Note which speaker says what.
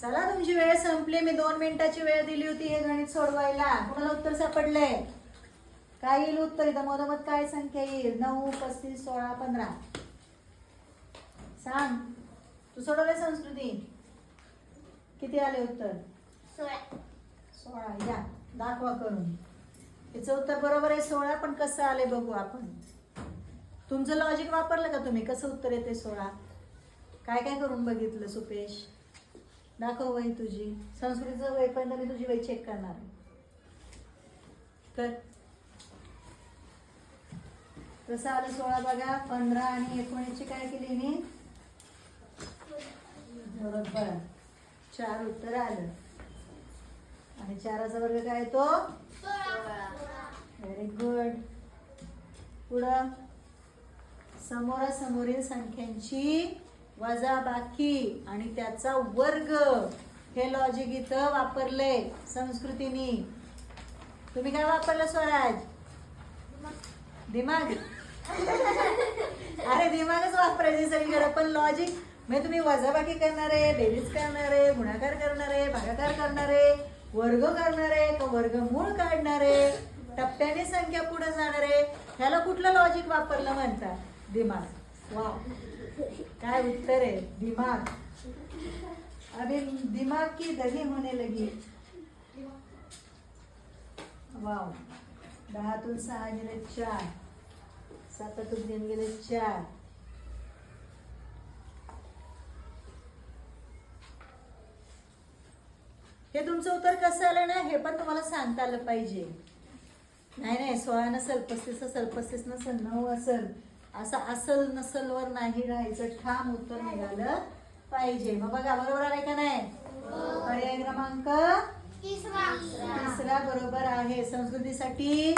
Speaker 1: चला तुमची वेळ संपली. मी दोन मिनिटाची वेळ दिली होती हे गणित सोडवायला. कुणाला उत्तर सापडलंय? काय येईल उत्तर इथं? मधोमध काय संख्या येईल? नऊ पस्तीस सोळा पंधरा. सांग. तू सोडवलंय संस्कृती. किती आले उत्तर?
Speaker 2: सोळा.
Speaker 1: सोळा या. दाखवा करून. याचं उत्तर बरोबर आहे सोळा पण कसं आले बघू आपण. तुमचं लॉजिक वापरलं का तुम्ही? कसं उत्तर येते सोळा? काय काय करून बघितलं सुपेश? दाखव वही तुझी. संस्कृतीचं वहीपर्यंत मी तुझी वही चेक करणार कर कसं आलं सोळा बघा पंधरा आणि एकोणीसची काय केली मी? बरोबर. चार उत्तर आलं. आणि चाराचा वर्ग काय तो?
Speaker 2: सोळा.
Speaker 1: व्हेरी गुड पुढं. समोरासमोरील संख्यांची वजाबाकी आणि त्याचा वर्ग. हे लॉजिक इथं वापरले संस्कृतीनी. तुम्ही काय वापरलं स्वराज? दिमाग. अरे दिमागच वापरायचे सगळीकडे पण लॉजिक म्हणजे तुम्ही वजाबाकी करणारे बेरीज करणारे गुणाकार करणारे भागाकार करणारे वर्ग करणारे तो वर्गमूळ काढणारे टप्प्याने संख्या पुढे जाणारे ह्याला कुठलं लॉजिक वापरलं म्हणतात? दिमाग. वा काय उत्तर आहे? दिमाग. अरे दिमाग की दही होने लगी. वाव. दहातून सहा गेले चार. सातातून तीन गेले चार. हे तुमचं उत्तर कसं आलं ना? हे पण तुम्हाला सांगता आलं पाहिजे. नाही नाही सोळा नसेल पस्तीस असेल पस्तीस नसेल नऊ असेल. असं असल नसल वर नाही राहायचं ठाम उत्तर निघालं पाहिजे. मग बघा बरोबर आलंय का नाही? पर्याय क्रमांक तिसरा. बरोबर आहे. संस्कृतीसाठी?